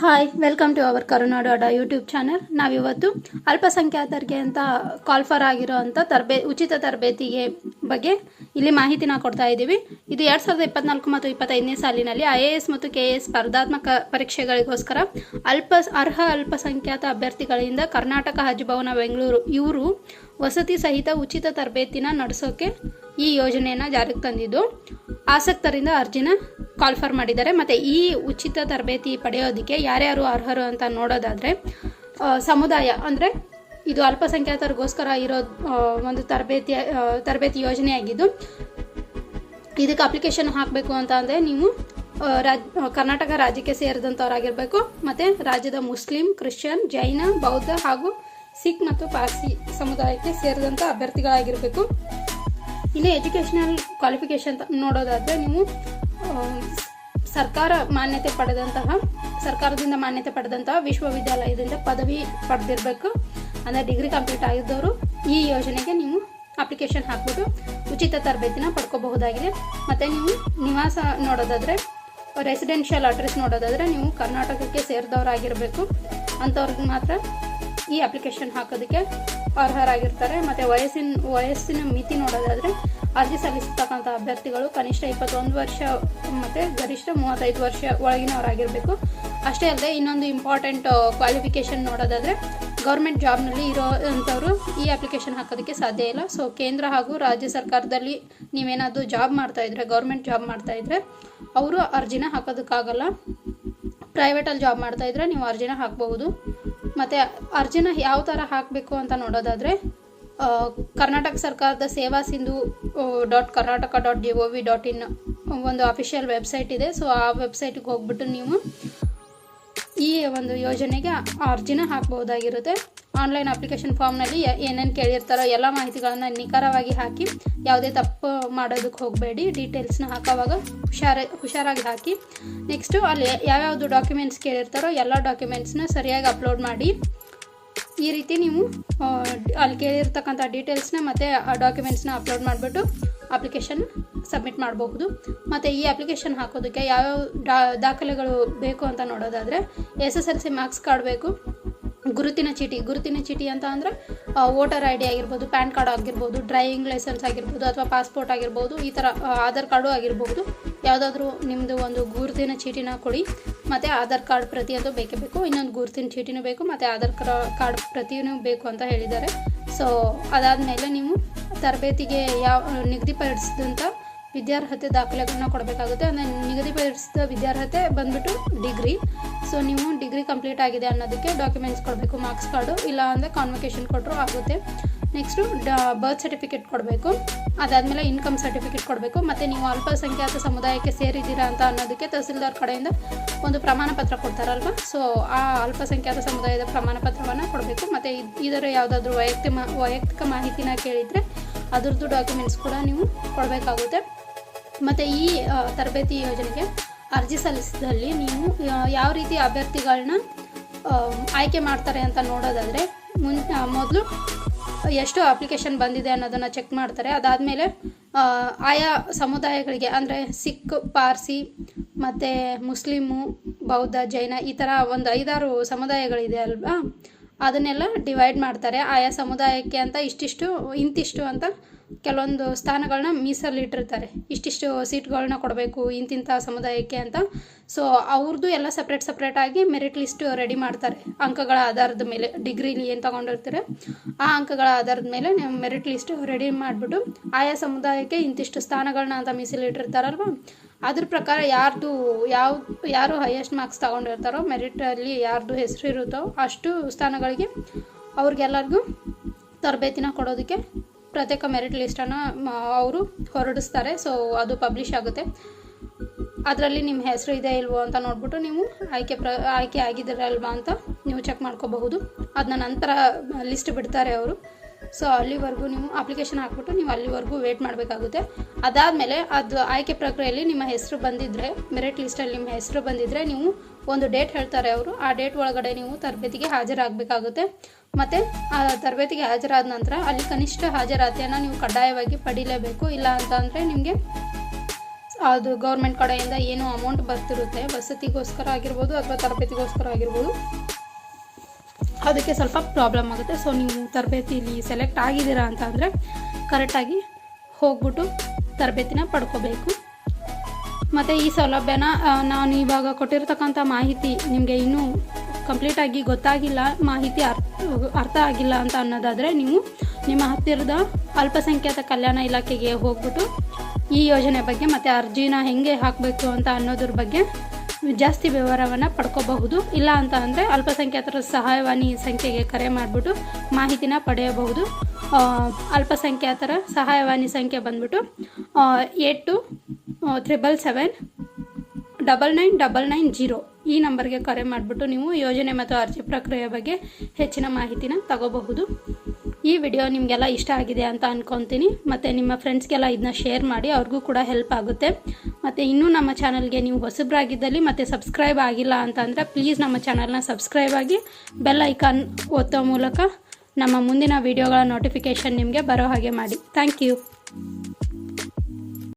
Hi welcome to our Karunadu ಅಡ YouTube channel ನಾವಿವತ್ತು ಅಲ್ಪಸಂಖ್ಯಾತರಿಗೆ ಅಂತ ಕಾಲ್ಫರ್ ಆಗಿರೋ ಅಂಥ ತರಬೇ, ಉಚಿತ ತರಬೇತಿಗೆ ಬಗ್ಗೆ ಇಲ್ಲಿ ಮಾಹಿತಿನ ಕೊಡ್ತಾ ಇದ್ದೀವಿ. ಇದು ಎರಡು ಸಾವಿರದ ಇಪ್ಪತ್ನಾಲ್ಕು ಮತ್ತು ಇಪ್ಪತ್ತೈದನೇ ಸಾಲಿನಲ್ಲಿ ಐ ಎ ಎಸ್ ಮತ್ತು ಕೆ ಎ ಎಸ್ ಸ್ಪರ್ಧಾತ್ಮಕ ಪರೀಕ್ಷೆಗಳಿಗೋಸ್ಕರ ಅಲ್ಪ, ಅರ್ಹ ಅಲ್ಪಸಂಖ್ಯಾತ ಅಭ್ಯರ್ಥಿಗಳಿಂದ ಕರ್ನಾಟಕ ಹಜ್ ಭವನ ಬೆಂಗಳೂರು ಇವರು ವಸತಿ ಸಹಿತ ಉಚಿತ ತರಬೇತಿನ ನಡೆಸೋಕೆ ಈ ಯೋಜನೆಯನ್ನು ಜಾರಿಗೆ ತಂದಿದ್ದು ಆಸಕ್ತರಿಂದ ಅರ್ಜಿನ ಕಾಲ್ಫರ್ ಮಾಡಿದ್ದಾರೆ. ಮತ್ತು ಈ ಉಚಿತ ತರಬೇತಿ ಪಡೆಯೋದಕ್ಕೆ ಯಾರ್ಯಾರು ಅರ್ಹರು ಅಂತ ನೋಡೋದಾದರೆ ಸಮುದಾಯ ಅಂದರೆ ಇದು ಅಲ್ಪಸಂಖ್ಯಾತರಿಗೋಸ್ಕರ ಇರೋ ಒಂದು ತರಬೇತಿ ತರಬೇತಿ ಯೋಜನೆಯಾಗಿದ್ದು ಇದಕ್ಕೆ ಅಪ್ಲಿಕೇಶನ್ ಹಾಕಬೇಕು ಅಂತ ಅಂದರೆ ನೀವು ರಾಜ್ ಕರ್ನಾಟಕ ರಾಜ್ಯಕ್ಕೆ ಸೇರಿದಂಥವ್ರಾಗಿರಬೇಕು ಮತ್ತು ರಾಜ್ಯದ ಮುಸ್ಲಿಂ, ಕ್ರಿಶ್ಚಿಯನ್, ಜೈನ, ಬೌದ್ಧ ಹಾಗೂ ಸಿಖ್ ಮತ್ತು ಪಾರ್ಸಿ ಸಮುದಾಯಕ್ಕೆ ಸೇರಿದಂಥ ಅಭ್ಯರ್ಥಿಗಳಾಗಿರಬೇಕು. ಇನ್ನು ಎಜುಕೇಷನಲ್ ಕ್ವಾಲಿಫಿಕೇಷನ್ ನೋಡೋದಾದರೆ ನೀವು ಸರ್ಕಾರ ಮಾನ್ಯತೆ ಪಡೆದಂತಹ, ಸರ್ಕಾರದಿಂದ ಮಾನ್ಯತೆ ಪಡೆದಂತಹ ವಿಶ್ವವಿದ್ಯಾಲಯದಿಂದ ಪದವಿ ಪಡೆದಿರಬೇಕು. ಅಂದರೆ ಡಿಗ್ರಿ ಕಂಪ್ಲೀಟ್ ಆಗಿದ್ದವರು ಈ ಯೋಜನೆಗೆ ನೀವು ಅಪ್ಲಿಕೇಶನ್ ಹಾಕ್ಬಿಟ್ಟು ಉಚಿತ ತರಬೇತಿನ ಪಡ್ಕೋಬಹುದಾಗಿದೆ. ಮತ್ತು ನೀವು ನಿವಾಸ ನೋಡೋದಾದರೆ ರೆಸಿಡೆನ್ಷಿಯಲ್ ಅಡ್ರೆಸ್ ನೋಡೋದಾದರೆ ನೀವು ಕರ್ನಾಟಕಕ್ಕೆ ಸೇರಿದವರಾಗಿರಬೇಕು. ಅಂಥವ್ರಿಗೆ ಮಾತ್ರ ಈ ಅಪ್ಲಿಕೇಶನ್ ಹಾಕೋದಕ್ಕೆ ಅರ್ಹರಾಗಿರ್ತಾರೆ. ಮತ್ತು ವಯಸ್ಸಿನ ವಯಸ್ಸಿನ ಮಿತಿ ನೋಡೋದಾದರೆ ಅರ್ಜಿ ಸಲ್ಲಿಸತಕ್ಕಂಥ ಅಭ್ಯರ್ಥಿಗಳು ಕನಿಷ್ಠ ಇಪ್ಪತ್ತೊಂದು ವರ್ಷ ಮತ್ತು ಗರಿಷ್ಠ ಮೂವತ್ತೈದು ವರ್ಷ ಒಳಗಿನವರಾಗಿರಬೇಕು. ಅಷ್ಟೇ ಅಲ್ಲದೆ ಇನ್ನೊಂದು ಇಂಪಾರ್ಟೆಂಟ್ ಕ್ವಾಲಿಫಿಕೇಷನ್ ನೋಡೋದಾದರೆ ಗೌರ್ಮೆಂಟ್ ಜಾಬ್ನಲ್ಲಿ ಇರೋ ಅಂಥವ್ರು ಈ ಅಪ್ಲಿಕೇಶನ್ ಹಾಕೋದಕ್ಕೆ ಸಾಧ್ಯ ಇಲ್ಲ. ಸೊ ಕೇಂದ್ರ ಹಾಗೂ ರಾಜ್ಯ ಸರ್ಕಾರದಲ್ಲಿ ನೀವೇನಾದರೂ ಜಾಬ್ ಮಾಡ್ತಾ ಇದ್ರೆ ಗೌರ್ಮೆಂಟ್ ಜಾಬ್ ಮಾಡ್ತಾ ಇದ್ರೆ ಅವರು ಅರ್ಜಿನ ಹಾಕೋದಕ್ಕಾಗಲ್ಲ. ಪ್ರೈವೇಟಲ್ಲಿ ಜಾಬ್ ಮಾಡ್ತಾ ಇದ್ರೆ ನೀವು ಅರ್ಜಿನ ಹಾಕಬಹುದು. ಮತ್ತು ಅರ್ಜಿನ ಯಾವ ಥರ ಹಾಕಬೇಕು ಅಂತ ನೋಡೋದಾದರೆ ಕರ್ನಾಟಕ ಸರ್ಕಾರದ Seva Sindhu dot Karnataka dot G O V dot in ಒಂದು ಅಫಿಷಿಯಲ್ ವೆಬ್ಸೈಟ್ ಇದೆ. ಸೊ ಆ ವೆಬ್ಸೈಟಿಗೆ ಹೋಗ್ಬಿಟ್ಟು ನೀವು ಈ ಒಂದು ಯೋಜನೆಗೆ ಅರ್ಜಿನ ಹಾಕಬಹುದಾಗಿರುತ್ತೆ. ಆನ್ಲೈನ್ ಅಪ್ಲಿಕೇಶನ್ ಫಾರ್ಮ್ನಲ್ಲಿ ಏನೇನು ಕೇಳಿರ್ತಾರೋ ಎಲ್ಲ ಮಾಹಿತಿಗಳನ್ನು ನಿಖರವಾಗಿ ಹಾಕಿ, ಯಾವುದೇ ತಪ್ಪು ಮಾಡೋದಕ್ಕೆ ಹೋಗಬೇಡಿ. ಡೀಟೇಲ್ಸ್ನ ಹಾಕೋವಾಗ ಹುಷಾರ ಹುಷಾರಾಗಿ ಹಾಕಿ. ನೆಕ್ಸ್ಟು ಅಲ್ಲಿ ಯಾವ್ಯಾವುದು ಡಾಕ್ಯುಮೆಂಟ್ಸ್ ಕೇಳಿರ್ತಾರೋ ಎಲ್ಲ ಡಾಕ್ಯುಮೆಂಟ್ಸ್ನ ಸರಿಯಾಗಿ ಅಪ್ಲೋಡ್ ಮಾಡಿ. ಈ ರೀತಿ ನೀವು ಅಲ್ಲಿ ಕೇಳಿರ್ತಕ್ಕಂಥ ಡೀಟೇಲ್ಸ್ನ ಮತ್ತು ಆ ಡಾಕ್ಯುಮೆಂಟ್ಸ್ನ ಅಪ್ಲೋಡ್ ಮಾಡಿಬಿಟ್ಟು ಅಪ್ಲಿಕೇಶನ್ ಸಬ್ಮಿಟ್ ಮಾಡಬಹುದು. ಮತ್ತು ಈ ಅಪ್ಲಿಕೇಶನ್ ಹಾಕೋದಕ್ಕೆ ಯಾವ್ಯಾವ ಡಾ, ದಾಖಲೆಗಳು ಬೇಕು ಅಂತ ನೋಡೋದಾದರೆ S S L C marks card ಬೇಕು, ಗುರುತಿನ ಚೀಟಿ. ಗುರುತಿನ ಚೀಟಿ ಅಂತ ಅಂದರೆ ವೋಟರ್ ಐ ಡಿ ಆಗಿರ್ಬೋದು ಪ್ಯಾನ್ ಕಾರ್ಡ್ ಆಗಿರ್ಬೋದು ಡ್ರೈವಿಂಗ್ ಲೈಸೆನ್ಸ್ ಆಗಿರ್ಬೋದು, ಅಥವಾ ಪಾಸ್ಪೋರ್ಟ್ ಆಗಿರ್ಬೋದು, ಈ ಥರ ಆಧಾರ್ ಕಾರ್ಡು ಆಗಿರ್ಬೋದು. ಯಾವುದಾದ್ರೂ ನಿಮ್ಮದು ಒಂದು ಗುರುತಿನ ಚೀಟಿನ ಕೊಡಿ. ಮತ್ತು ಆಧಾರ್ ಕಾರ್ಡ್ ಪ್ರತಿಯೊಂದು ಬೇಕೇ ಬೇಕು. ಇನ್ನೊಂದು ಗುರುತಿನ ಚೀಟಿನೂ ಬೇಕು, ಮತ್ತು ಆಧಾರ್ ಕ್ರ- ಕಾರ್ಡ್ ಪ್ರತಿಯೂ ಬೇಕು ಅಂತ ಹೇಳಿದ್ದಾರೆ. ಸೊ ಅದಾದಮೇಲೆ ನೀವು ತರಬೇತಿಗೆ ಯಾವ, ನಿಗದಿಪಡಿಸಿದಂಥ ವಿದ್ಯಾರ್ಹತೆ ದಾಖಲೆಗಳನ್ನ ಕೊಡಬೇಕಾಗುತ್ತೆ. ಅಂದರೆ ನಿಗದಿಪಡಿಸಿದ ವಿದ್ಯಾರ್ಹತೆ ಬಂದ್ಬಿಟ್ಟು ಡಿಗ್ರಿ ಸೊ ನೀವು ಡಿಗ್ರಿ ಕಂಪ್ಲೀಟ್ ಆಗಿದೆ ಅನ್ನೋದಕ್ಕೆ ಡಾಕ್ಯುಮೆಂಟ್ಸ್ ಕೊಡಬೇಕು ಮಾರ್ಕ್ಸ್ ಕಾರ್ಡು. ಇಲ್ಲ ಅಂದರೆ ಕಾನ್ವಕೇಶನ್ ಕೊಟ್ಟರು ಆಗುತ್ತೆ. ನೆಕ್ಸ್ಟು ಬರ್ತ್ ಸರ್ಟಿಫಿಕೇಟ್ ಕೊಡಬೇಕು. ಅದಾದಮೇಲೆ ಇನ್ಕಮ್ ಸರ್ಟಿಫಿಕೇಟ್ ಕೊಡಬೇಕು. ಮತ್ತು ನೀವು ಅಲ್ಪಸಂಖ್ಯಾತ ಸಮುದಾಯಕ್ಕೆ ಸೇರಿದ್ದೀರಾ ಅಂತ ಅನ್ನೋದಕ್ಕೆ ತಹಸೀಲ್ದಾರ್ ಕಡೆಯಿಂದ ಒಂದು ಪ್ರಮಾಣ ಪತ್ರ ಕೊಡ್ತಾರಲ್ವ? ಸೊ ಆ ಅಲ್ಪಸಂಖ್ಯಾತ ಸಮುದಾಯದ ಪ್ರಮಾಣ ಪತ್ರವನ್ನು ಕೊಡಬೇಕು. ಮತ್ತು ಇದರ ಯಾವುದಾದ್ರೂ ವೈಯಕ್ತಿಕ ವೈಯಕ್ತಿಕ ಮಾಹಿತಿನ ಕೇಳಿದರೆ ಅದ್ರದ್ದು ಡಾಕ್ಯುಮೆಂಟ್ಸ್ ಕೂಡ ನೀವು ಕೊಡಬೇಕಾಗುತ್ತೆ. ಮತ್ತು ಈ ತರಬೇತಿ ಯೋಜನೆಗೆ ಅರ್ಜಿ ಸಲ್ಲಿಸಿದಲ್ಲಿ ನೀವು ಯಾವ ರೀತಿ ಅಭ್ಯರ್ಥಿಗಳನ್ನ ಆಯ್ಕೆ ಮಾಡ್ತಾರೆ ಅಂತ ನೋಡೋದಾದರೆ, ಮುನ್ ಮೊದಲು ಎಷ್ಟು ಅಪ್ಲಿಕೇಶನ್ ಬಂದಿದೆ ಅನ್ನೋದನ್ನು ಚೆಕ್ ಮಾಡ್ತಾರೆ. ಅದಾದಮೇಲೆ ಆಯಾ ಸಮುದಾಯಗಳಿಗೆ ಅಂದರೆ ಸಿಖ್, ಪಾರ್ಸಿ, ಮತ್ತು ಮುಸ್ಲಿಮು, ಬೌದ್ಧ, ಜೈನ ಈ ಥರ ಒಂದು ಐದಾರು ಸಮುದಾಯಗಳಿದೆ ಅಲ್ವಾ? ಅದನ್ನೆಲ್ಲ ಡಿವೈಡ್ ಮಾಡ್ತಾರೆ. ಆಯಾ ಸಮುದಾಯಕ್ಕೆ ಅಂತ ಇಷ್ಟಿಷ್ಟು, ಇಂತಿಷ್ಟು ಅಂತ ಕೆಲವೊಂದು ಸ್ಥಾನಗಳನ್ನ ಮೀಸಲಿಟ್ಟಿರ್ತಾರೆ ಇಷ್ಟಿಷ್ಟು ಸೀಟ್ಗಳನ್ನ ಕೊಡಬೇಕು ಇಂತಿಂಥ ಸಮುದಾಯಕ್ಕೆ ಅಂತ. ಸೊ ಅವ್ರದ್ದು ಎಲ್ಲ ಸಪ್ರೇಟ್ ಸಪ್ರೇಟಾಗಿ ಮೆರಿಟ್ ಲಿಸ್ಟ್ ರೆಡಿ ಮಾಡ್ತಾರೆ. ಅಂಕಗಳ ಆಧಾರದ ಮೇಲೆ ಡಿಗ್ರಿಲಿ ಏನು ತಗೊಂಡಿರ್ತಾರೆ, ಆ ಅಂಕಗಳ ಆಧಾರದ ಮೇಲೆ ನೀವು ಮೆರಿಟ್ ಲಿಸ್ಟ್ ರೆಡಿ ಮಾಡಿಬಿಟ್ಟು ಆಯಾ ಸಮುದಾಯಕ್ಕೆ ಇಂತಿಷ್ಟು ಸ್ಥಾನಗಳನ್ನ ಅಂತ ಮೀಸಲಿಟ್ಟಿರ್ತಾರಲ್ವ ಅದ್ರ ಪ್ರಕಾರ ಯಾರ್ದು, ಯಾವ, ಯಾರು ಹೈಯೆಸ್ಟ್ ಮಾರ್ಕ್ಸ್ ತಗೊಂಡಿರ್ತಾರೋ ಮೆರಿಟಲ್ಲಿ ಯಾರ್ದು ಹೆಸರು ಇರುತ್ತೋ ಅಷ್ಟು ಸ್ಥಾನಗಳಿಗೆ ಅವ್ರಿಗೆಲ್ಲರಿಗೂ ತರಬೇತಿನ ಕೊಡೋದಕ್ಕೆ ಪ್ರತ್ಯೇಕ ಮೆರಿಟ್ ಲಿಸ್ಟನ್ನು ಅವರು ಹೊರಡಿಸ್ತಾರೆ. ಸೊ ಅದು ಪಬ್ಲಿಷ್ ಆಗುತ್ತೆ. ಅದರಲ್ಲಿ ನಿಮ್ಮ ಹೆಸರು ಇದೆ ಇಲ್ವೋ ಅಂತ ನೋಡ್ಬಿಟ್ಟು ನೀವು ಆಯ್ಕೆ ಪ್ರ, ಆಯ್ಕೆ ಆಗಿದ್ದೀರಲ್ವಾ ಅಂತ ನೀವು ಚೆಕ್ ಮಾಡ್ಕೋಬಹುದು. ಅದನ್ನ ನಂತರ ಲಿಸ್ಟ್ ಬಿಡ್ತಾರೆ ಅವರು. ಸೊ ಅಲ್ಲಿವರೆಗೂ ನೀವು ಅಪ್ಲಿಕೇಶನ್ ಹಾಕ್ಬಿಟ್ಟು ನೀವು ಅಲ್ಲಿವರೆಗೂ ವೇಟ್ ಮಾಡಬೇಕಾಗುತ್ತೆ. ಅದಾದಮೇಲೆ ಅದು ಆಯ್ಕೆ ಪ್ರಕ್ರಿಯೆಯಲ್ಲಿ ನಿಮ್ಮ ಹೆಸರು ಬಂದಿದ್ದರೆ ಮೆರಿಟ್ ಲಿಸ್ಟಲ್ಲಿ ನಿಮ್ಮ ಹೆಸರು ಬಂದಿದ್ದರೆ ನೀವು ಒಂದು ಡೇಟ್ ಹೇಳ್ತಾರೆ ಅವರು. ಆ ಡೇಟ್ ಒಳಗಡೆ ನೀವು ತರಬೇತಿಗೆ ಹಾಜರಾಗಬೇಕಾಗುತ್ತೆ. ಮತ್ತು ಆ ತರಬೇತಿಗೆ ಹಾಜರಾದ ನಂತರ ಅಲ್ಲಿ ಕನಿಷ್ಠ ಹಾಜರಾತಿಯನ್ನು ನೀವು ಕಡ್ಡಾಯವಾಗಿ ಪಡಿಲೇಬೇಕು. ಇಲ್ಲ ಅಂತ ಅಂದರೆ ನಿಮಗೆ ಅದು ಗೌರ್ಮೆಂಟ್ ಕಡೆಯಿಂದ ಏನು ಅಮೌಂಟ್ ಬರ್ತಿರುತ್ತೆ, ವಸತಿಗೋಸ್ಕರ ಆಗಿರ್ಬೋದು ಅಥವಾ ತರಬೇತಿಗೋಸ್ಕರ ಆಗಿರ್ಬೋದು ಅದಕ್ಕೆ ಸ್ವಲ್ಪ ಪ್ರಾಬ್ಲಮ್ ಆಗುತ್ತೆ. ಸೊ ನೀವು ತರಬೇತಿಲಿ ಸೆಲೆಕ್ಟ್ ಆಗಿದ್ದೀರಾ ಅಂತ ಅಂದರೆ ಕರೆಕ್ಟಾಗಿ ಹೋಗ್ಬಿಟ್ಟು ತರಬೇತಿನ ಪಡ್ಕೋಬೇಕು. ಮತ್ತು ಈ ಸೌಲಭ್ಯನ ನಾನು ಇವಾಗ ಕೊಟ್ಟಿರ್ತಕ್ಕಂಥ ಮಾಹಿತಿ ನಿಮಗೆ ಇನ್ನೂ ಕಂಪ್ಲೀಟಾಗಿ ಗೊತ್ತಾಗಿಲ್ಲ, ಮಾಹಿತಿ ಅರ್ಥ ಅರ್ಥ ಆಗಿಲ್ಲ ಅಂತ ಅನ್ನೋದಾದರೆ ನೀವು ನಿಮ್ಮ ಹತ್ತಿರದ ಅಲ್ಪಸಂಖ್ಯಾತ ಕಲ್ಯಾಣ ಇಲಾಖೆಗೆ ಹೋಗ್ಬಿಟ್ಟು ಈ ಯೋಜನೆ ಬಗ್ಗೆ ಮತ್ತು ಅರ್ಜಿನ ಹೆಂಗೆ ಹಾಕಬೇಕು ಅಂತ ಅನ್ನೋದ್ರ ಬಗ್ಗೆ ಜಾಸ್ತಿ ವಿವರವನ್ನು ಪಡ್ಕೋಬಹುದು. ಇಲ್ಲ ಅಂತ ಅಂದರೆ ಅಲ್ಪಸಂಖ್ಯಾತರ ಸಹಾಯವಾಣಿ ಸಂಖ್ಯೆಗೆ ಕರೆ ಮಾಡಿಬಿಟ್ಟು ಮಾಹಿತಿನ ಪಡೆಯಬಹುದು. ಅಲ್ಪಸಂಖ್ಯಾತರ ಸಹಾಯವಾಣಿ ಸಂಖ್ಯೆ ಬಂದ್ಬಿಟ್ಟು eight two triple seven, double nine double nine zero ಈ ನಂಬರ್ಗೆ ಕರೆ ಮಾಡಿಬಿಟ್ಟು ನೀವು ಯೋಜನೆ ಮತ್ತು ಅರ್ಜಿ ಪ್ರಕ್ರಿಯೆ ಬಗ್ಗೆ ಹೆಚ್ಚಿನ ಮಾಹಿತಿನ ತಗೋಬಹುದು. ಈ ವಿಡಿಯೋ ನಿಮಗೆಲ್ಲ ಇಷ್ಟ ಆಗಿದೆ ಅಂತ ಅನ್ಕೊತೀನಿ. ಮತ್ತು ನಿಮ್ಮ ಫ್ರೆಂಡ್ಸ್ಗೆಲ್ಲ ಇದನ್ನ ಶೇರ್ ಮಾಡಿ, ಅವ್ರಿಗೂ ಕೂಡ ಹೆಲ್ಪ್ ಆಗುತ್ತೆ. ಮತ್ತು ಇನ್ನೂ ನಮ್ಮ ಚಾನಲ್ಗೆ ನೀವು ಹೊಸಬ್ರಾಗಿದ್ದಲ್ಲಿ ಮತ್ತು ಸಬ್ಸ್ಕ್ರೈಬ್ ಆಗಿಲ್ಲ ಅಂತಂದರೆ ಪ್ಲೀಸ್ ನಮ್ಮ ಚಾನಲ್ನ ಸಬ್ಸ್ಕ್ರೈಬ್ ಆಗಿ ಬೆಲ್ ಐಕಾನ್ ಒತ್ತೋ ಮೂಲಕ ನಮ್ಮ ಮುಂದಿನ ವೀಡಿಯೋಗಳ ನೋಟಿಫಿಕೇಷನ್ ನಿಮಗೆ ಬರೋ ಹಾಗೆ ಮಾಡಿ. Thank you